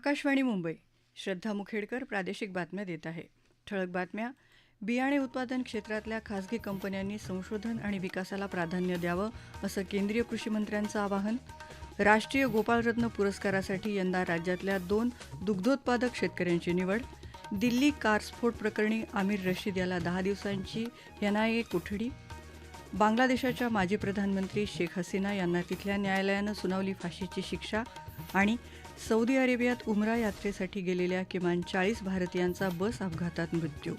आकाशवाणी मुंबई. श्रद्धा मुखेडकर प्रादेशिक बातम्या देत आहे. ठळक बातम्या. बियाणे उत्पादन क्षेत्रातल्या खासगी कंपन्यांनी संशोधन आणि विकासाला प्राधान्य द्यावं असं केंद्रीय कृषी मंत्र्यांचं आवाहन. राष्ट्रीय गोपाळरत्न पुरस्कारासाठी यंदा राज्यातल्या दोन दुग्धोत्पादक शेतकऱ्यांची निवड. दिल्ली कारस्फोट प्रकरणी आमिर रशीद याला दहा दिवसांची एनआयए कोठडी. बांगलादेशाच्या माजी प्रधानमंत्री शेख हसीना यांना तिथल्या न्यायालयानं सुनावली फाशीची शिक्षा. आणि सौदी अरेबियात उमरा यात्रेसाठी गेलेल्या किमान चाळीस भारतीयांचा बस अपघातात मृत्यू.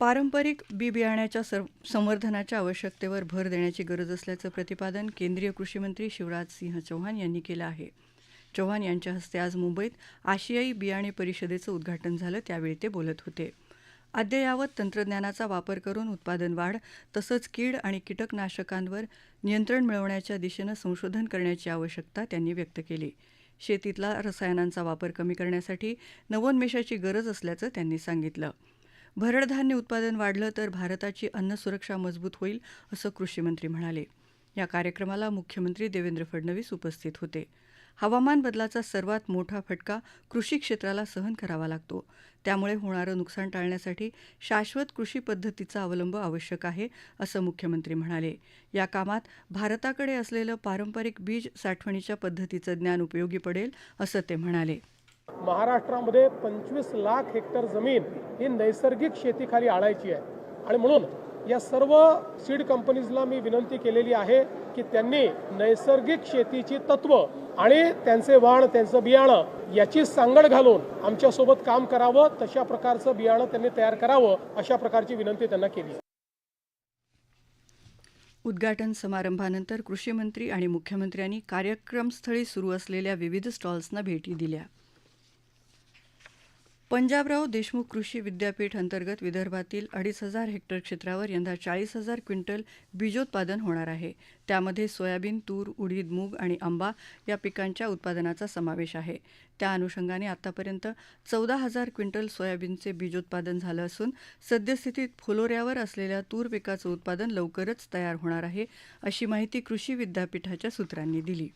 पारंपरिक बी बियाण्याच्या संवर्धनाच्या आवश्यकतेवर भर देण्याची गरज असल्याचं प्रतिपादन केंद्रीय कृषीमंत्री शिवराज सिंह चौहान यांनी केलं आहे. चौहान यांच्या हस्ते आज मुंबईत आशियाई बियाणे परिषदेचं उद्घाटन झालं त्यावेळी ते बोलत होते. अद्ययावत तंत्रज्ञानाचा वापर करून उत्पादन वाढ तसंच कीड आणि कीटकनाशकांवर नियंत्रण मिळवण्याच्या दिशेनं संशोधन करण्याची आवश्यकता त्यांनी व्यक्त केली. शेतीतला रसायनांचा वापर कमी करण्यासाठी नवोन्मेषाची गरज असल्याचं त्यांनी सांगितलं. भरडधान्य उत्पादन वाढलं तर भारताची अन्न सुरक्षा मजबूत होईल असं कृषीमंत्री म्हणाले. या कार्यक्रमाला मुख्यमंत्री देवेंद्र फडणवीस उपस्थित होते. हवामान बदलाचा सर्वात मोठा फटका कृषी क्षेत्राला सहन करावा लागतो. त्यामुळे होणारं नुकसान टाळण्यासाठी शाश्वत कृषी पद्धतीचा अवलंब आवश्यक आहे असं मुख्यमंत्री म्हणाले. या कामात भारताकडे असलेलं पारंपरिक बीज साठवणीच्या पद्धतीचं ज्ञान उपयोगी पडेल असं ते म्हणाले. महाराष्ट्रामध्ये पंचवीस लाख हेक्टर जमीन ही नैसर्गिक शेतीखाली आणायची आहे. आणि म्हणून या सर्व सीड कंपनीजला मी विनंती केलेली आहे की त्यांनी नैसर्गिक शेतीची तत्व आणि त्यांचे वाण त्यांचं बियाणं याची सांगड घालून आमच्यासोबत काम करावं तशा प्रकारचं बियाणं त्यांनी तयार करावं अशा प्रकारची विनंती त्यांना केली. उद्घाटन समारंभानंतर कृषीमंत्री आणि मुख्यमंत्र्यांनी कार्यक्रमस्थळी सुरू असलेल्या विविध स्टॉल्सना भेटी दिल्या. पंजाबराव देशमुख कृषी विद्यापीठ अंतर्गत विदर्भातील अडीच हजार हेक्टर क्षेत्रावर यंदा चाळीस हजार क्विंटल बीजोत्पादन होणार आहे. त्यामध्ये सोयाबीन तूर उडीद मूग आणि आंबा या पिकांच्या उत्पादनाचा समावेश आहे. त्या अनुषंगाने आतापर्यंत चौदा हजार क्विंटल सोयाबीनचे बीजोत्पादन झालं असून सद्यस्थितीत फुलोऱ्यावर असलेल्या तूर पिकाचं उत्पादन लवकरच तयार होणार आहे अशी माहिती कृषी विद्यापीठाच्या सूत्रांनी दिली.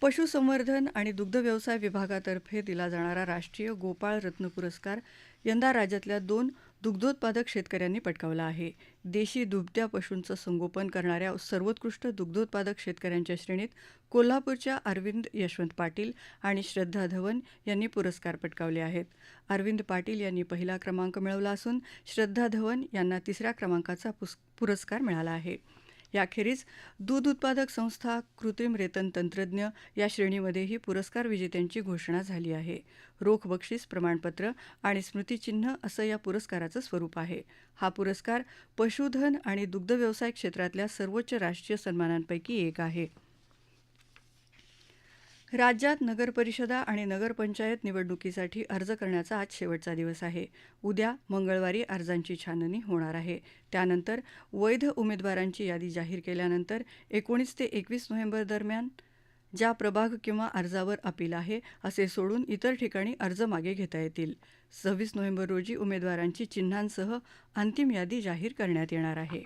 पशुसंवर्धन आणि दुग्धव्यवसाय विभागातर्फे दिला जाणारा राष्ट्रीय गोपाळ रत्न पुरस्कार यंदा राज्यातल्या दोन दुग्धोत्पादक शेतकऱ्यांनी पटकावला आहे. देशी दुभत्या पशूंचं संगोपन करणाऱ्या सर्वोत्कृष्ट दुग्धोत्पादक शेतकऱ्यांच्या श्रेणीत कोल्हापूरच्या अरविंद यशवंत पाटील आणि श्रद्धा धवन यांनी पुरस्कार पटकावले आहेत. अरविंद पाटील यांनी पहिला क्रमांक मिळवला असून श्रद्धा धवन यांना तिसऱ्या क्रमांकाचा पुरस्कार मिळाला आहे. याखेरीज दूध उत्पादक संस्था कृत्रिम रेतन तंत्रज्ञ या श्रेणीमध्येही पुरस्कार विजेत्यांची घोषणा झाली आहे. रोख बक्षीस प्रमाणपत्र आणि स्मृतिचिन्ह असं या पुरस्काराचं स्वरूप आहे. हा पुरस्कार पशुधन आणि दुग्धव्यवसाय क्षेत्रातल्या सर्वोच्च राष्ट्रीय सन्मानांपैकी एक आहे. राज्यात नगरपरिषदा आणि नगरपंचायत निवडणुकीसाठी अर्ज करण्याचा आज शेवटचा दिवस आहे. उद्या मंगळवारी अर्जांची छाननी होणार आहे. त्यानंतर वैध उमेदवारांची यादी जाहीर केल्यानंतर एकोणीस ते एकवीस नोव्हेंबर दरम्यान ज्या प्रभाग किंवा अर्जावर अपील आहे असे सोडून इतर ठिकाणी अर्ज मागे घेता येतील. सव्वीस नोव्हेंबर रोजी उमेदवारांची चिन्हांसह अंतिम यादी जाहीर करण्यात येणार आहे.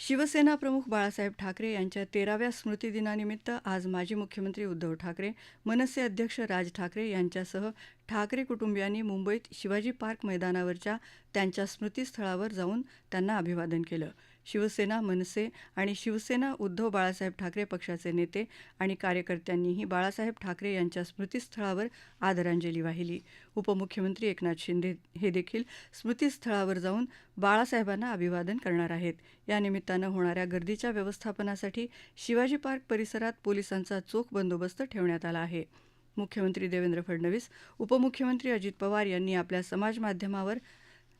शिवसेना प्रमुख बाळासाहेब ठाकरे यांच्या तेराव्या स्मृतिदिनानिमित्त आज माजी मुख्यमंत्री उद्धव ठाकरे मनसे अध्यक्ष राज ठाकरे यांच्यासह ठाकरे कुटुंबियांनी मुंबईत शिवाजी पार्क मैदानावरच्या त्यांच्या स्मृतीस्थळावर जाऊन त्यांना अभिवादन केलं. शिवसेना मनसे आणि शिवसेना उद्धव बाळासाहेब ठाकरे पक्षाचे नेते आणि कार्यकर्त्यांनीही बाळासाहेब ठाकरे यांच्या स्मृतीस्थळावर आदरांजली वाहिली. उपमुख्यमंत्री एकनाथ शिंदे हे देखील स्मृतीस्थळावर जाऊन बाळासाहेबांना अभिवादन करणार आहेत. या निमित्तानं होणाऱ्या गर्दीच्या व्यवस्थापनासाठी शिवाजी पार्क परिसरात पोलिसांचा चोख बंदोबस्त ठेवण्यात आला आहे. मुख्यमंत्री देवेंद्र फडणवीस उपमुख्यमंत्री अजित पवार यांनी आपल्या समाजमाध्यमावर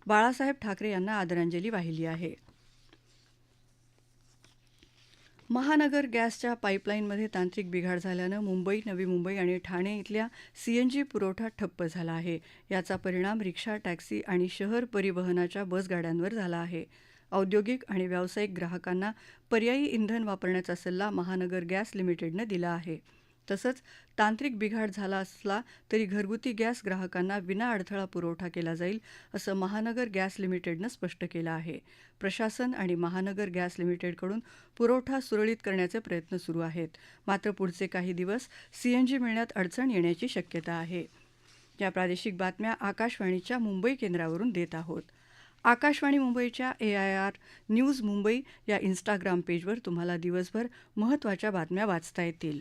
बाळासाहेब ठाकरे यांना आदरांजली वाहिली आहे. महानगर गॅसच्या पाईपलाईनमध्ये तांत्रिक बिघाड झाल्यानं मुंबई नवी मुंबई आणि ठाणे इथल्या सीएनजी पुरवठा ठप्प झाला आहे. याचा परिणाम रिक्षा टॅक्सी आणि शहर परिवहनाच्या बसगाड्यांवर झाला आहे. औद्योगिक आणि व्यावसायिक ग्राहकांना पर्यायी इंधन वापरण्याचा सल्ला महानगर गॅस लिमिटेडनं दिला आहे. तसंच तांत्रिक बिघाड झाला असला तरी घरगुती गॅस ग्राहकांना विनाअडथळा पुरवठा केला जाईल असं महानगर गॅस लिमिटेडनं स्पष्ट केलं आहे. प्रशासन आणि महानगर गॅस लिमिटेडकडून पुरवठा सुरळीत करण्याचे प्रयत्न सुरू आहेत. मात्र पुढचे काही दिवस सीएनजी मिळण्यात अडचण येण्याची शक्यता आहे. या प्रादेशिक बातम्या आकाशवाणीच्या मुंबई केंद्रावरून देत आहोत. आकाशवाणी मुंबईच्या A I R news Mumbai या इन्स्टाग्राम पेजवर तुम्हाला दिवसभर महत्त्वाच्या बातम्या वाचता येतील.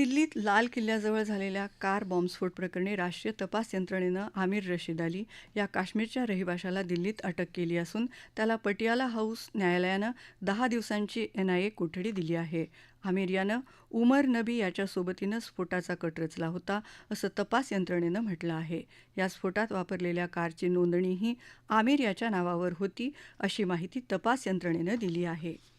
दिल्लीत लाल किल्ल्याजवळ झालेल्या कार बॉम्बस्फोट प्रकरणी राष्ट्रीय तपास यंत्रणेनं आमिर रशीद अली या काश्मीरच्या रहिवाशाला दिल्लीत अटक केली असून त्याला पटियाला हाऊस न्यायालयानं दहा दिवसांची एनआयए कोठडी दिली आहे. आमिर यानं उमर नबी याच्या सोबतीनं स्फोटाचा कट रचला होता असं तपास यंत्रणेनं म्हटलं आहे. या स्फोटात वापरलेल्या कारची नोंदणीही आमिर याच्या नावावर होती अशी माहिती तपास यंत्रणेनं दिली आहे.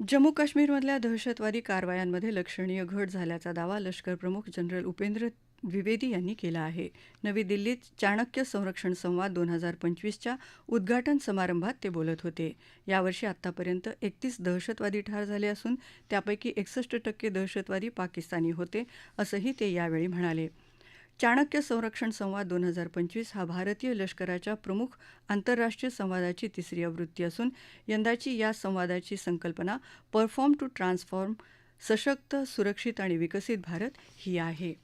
जम्मू काश्मीरमधल्या दहशतवादी कारवायांमध्ये लक्षणीय घट झाल्याचा दावा लष्करप्रमुख जनरल उपेंद्र द्विवेदी यांनी केला आहे. नवी दिल्लीत चाणक्य संरक्षण संवाद दोन हजार पंचवीसच्या उद्घाटन समारंभात ते बोलत होते. यावर्षी आतापर्यंत एकतीस दहशतवादी ठार झाले असून त्यापैकी एकसष्ट टक्के दहशतवादी पाकिस्तानी होते असंही ते यावेळी म्हणाले. चाणक्य संरक्षण संवाद दोन हजार पंचवीस हा भारतीय लष्कराच्या प्रमुख आंतरराष्ट्रीय संवादाची तिसरी आवृत्ती असून यंदाची या संवादाची संकल्पना परफॉर्म टू ट्रान्सफॉर्म सशक्त सुरक्षित आणि विकसित भारत ही आहे.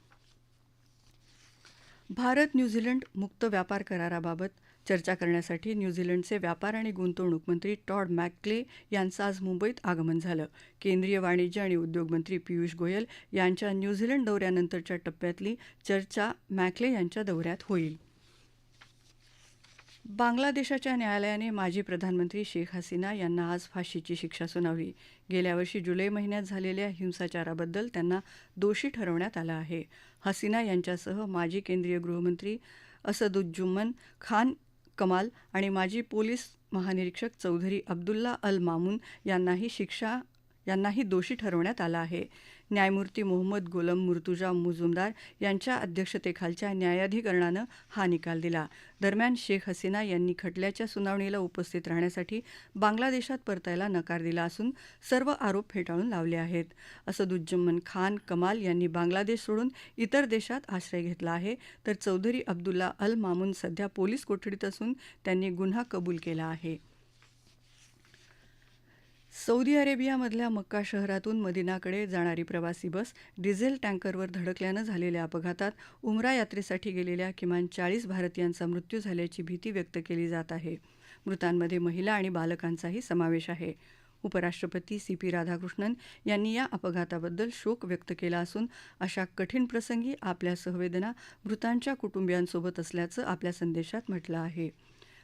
भारत न्यूझीलंड मुक्त व्यापार कराराबाबत चर्चा करण्यासाठी न्यूझीलंडचे व्यापार आणि गुंतवणूक मंत्री टॉड मॅकक्ले यांचं आज मुंबईत आगमन झालं. केंद्रीय वाणिज्य आणि उद्योग मंत्री पियुष गोयल यांच्या न्यूझीलंड दौऱ्यानंतरच्या टप्प्यातली चर्चा मॅकले यांच्या दौऱ्यात होईल. बांगलादेशाच्या न्यायालयाने माजी प्रधानमंत्री शेख हसीना यांना आज फाशीची शिक्षा सुनावली. गेल्या वर्षी जुलै महिन्यात झालेल्या हिंसाचाराबद्दल त्यांना दोषी ठरवण्यात आलं आहे. हसीना यांच्यासह माजी केंद्रीय गृहमंत्री असदुज्जुम्मन खान कमाल आणि माजी पोलीस महानिरीक्षक चौधरी अब्दुल्ला अल मामून यांनाही शिक्षा यांनाही दोषी ठरवण्यात आलं आहे. न्यायमूर्ती मोहम्मद गोलम मुर्तुजा मुजुमदार यांच्या अध्यक्षतेखालच्या न्यायाधिकरणानं हा निकाल दिला. दरम्यान शेख हसीना यांनी खटल्याच्या सुनावणीला उपस्थित राहण्यासाठी बांगलादेशात परतायला नकार दिला असून सर्व आरोप फेटाळून लावले आहेत. असदुज्जमन खान कमाल यांनी बांगलादेश सोडून इतर देशात आश्रय घेतला आहे. तर चौधरी अब्दुल्ला अल मामून सध्या पोलीस कोठडीत असून त्यांनी गुन्हा कबूल केला आहे. सौदी अरेबियामधल्या मक्का शहरातून मदिनाकडे जाणारी प्रवासी बस डिझेल टँकरवर धडकल्यानं झालेल्या अपघातात उमरा यात्रेसाठी गेलेल्या किमान चाळीस भारतीयांचा मृत्यू झाल्याची भीती व्यक्त केली जात आहे. मृतांमध्ये महिला आणि बालकांचाही समावेश आहे. उपराष्ट्रपती सी पी राधाकृष्णन यांनी या अपघाताबद्दल शोक व्यक्त केला असून अशा कठीण प्रसंगी आपल्या संवेदना मृतांच्या कुटुंबियांसोबत असल्याचं आपल्या संदेशात म्हटलं आहे.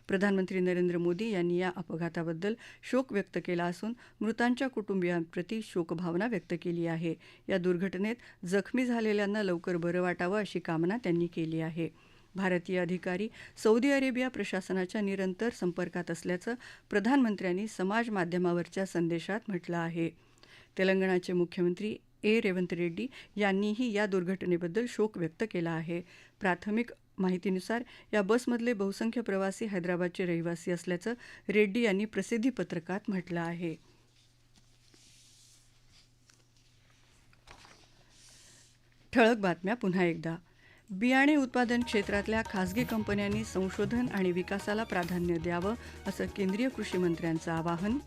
प्रधानमंत्री नरेंद्र मोदी यांनी या अपघाताबद्दल शोक व्यक्त केला असून मृतांच्या कुटुंबियांप्रती शोकभावना व्यक्त केली आहे. या दुर्घटनेत जखमी झालेल्यांना लवकर बरं वाटावं अशी कामना त्यांनी केली आहे. भारतीय अधिकारी सौदी अरेबिया प्रशासनाच्या निरंतर संपर्कात असल्याचं प्रधानमंत्र्यांनी समाज माध्यमावरच्या संदेशात म्हटलं आहे. तेलंगणाचे मुख्यमंत्री ए. रेवंत रेड्डी यांनीही या दुर्घटनेबद्दल शोक व्यक्त केला आहे. प्राथमिक माहितीनुसार या बसमधले बहुसंख्य प्रवासी हैदराबादचे रहिवासी असल्याचं रेड्डी यांनी प्रसिद्धी पत्रकात म्हटलं आहे. ठळक बातम्या पुन्हा एकदा. बियाणे उत्पादन क्षेत्रातल्या खासगी कंपन्यांनी संशोधन आणि विकासाला प्राधान्य द्यावं असं केंद्रीय कृषी मंत्र्यांचं आवाहन.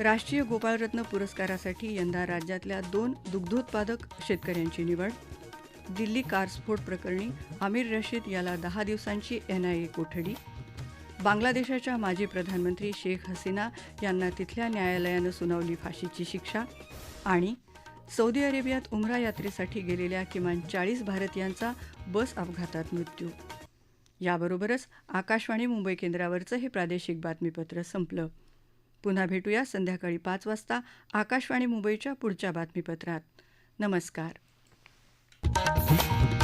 राष्ट्रीय गोपाळरत्न पुरस्कारासाठी यंदा राज्यातल्या दोन दुग्धोत्पादक शेतकऱ्यांची निवड. दिल्ली कार स्फोट प्रकरणी आमिर रशीद याला दहा दिवसांची एनआयए कोठडी. बांगलादेशाच्या माजी प्रधानमंत्री शेख हसीना यांना तिथल्या न्यायालयानं सुनावली फाशीची शिक्षा आणि सौदी अरेबियात उमरा यात्रेसाठी गेलेल्या किमान चाळीस भारतीयांचा बस अपघातात मृत्यू. याबरोबरच आकाशवाणी मुंबई केंद्रावरचं हे प्रादेशिक बातमीपत्र संपलं. पुन्हा भेटूया संध्याकाळी पाच वाजता आकाशवाणी मुंबईच्या पुढच्या बातमीपत्रात. नमस्कार. Thank you.